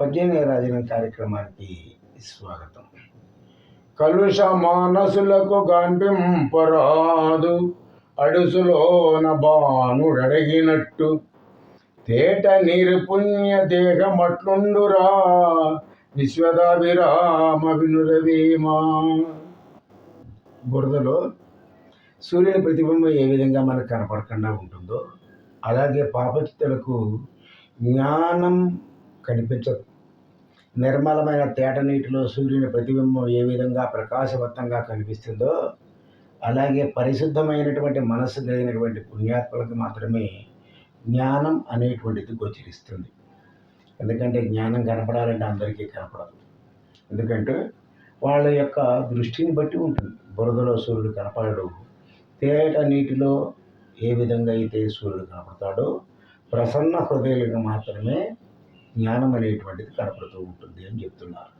పద్దెనిమిది రాజన కార్యక్రమానికి స్వాగతం. కలుష మానసులకు గాంపింపరాదు అడుసులోన బాణుడడిగినట్టు. తేట నిర్పుణ్య పుణ్య దేహమట్లుండురా విశ్వదాభిరామ వినురవీమా బురదలో సూర్యుని ప్రతిబింబం ఏ విధంగా మనకు కనపడకుండా ఉంటుందో అలాగే పాపచిత్తలకు జ్ఞానం కనిపించదు. నిర్మలమైన తేట నీటిలో సూర్యుని ప్రతిబింబం ఏ విధంగా ప్రకాశవంతంగా కనిపిస్తుందో అలాగే పరిశుద్ధమైనటువంటి మనస్సు కలిగినటువంటి పుణ్యాత్మలకు మాత్రమే జ్ఞానం అనేటువంటిది గోచరిస్తుంది. ఎందుకంటే జ్ఞానం కనపడాలంటే అందరికీ కనపడదు. ఎందుకంటే వాళ్ళ యొక్క దృష్టిని బట్టి ఉంటుంది. బురదలో సూర్యుడు కనపడడు తేట నీటిలో ఏ విధంగా అయితే సూర్యుడు కనపడతాడో ప్రసన్న హృదయాలకు మాత్రమే జ్ఞానం అనేటువంటిది కనపడుతూ ఉంటుంది అని చెప్తున్నారు.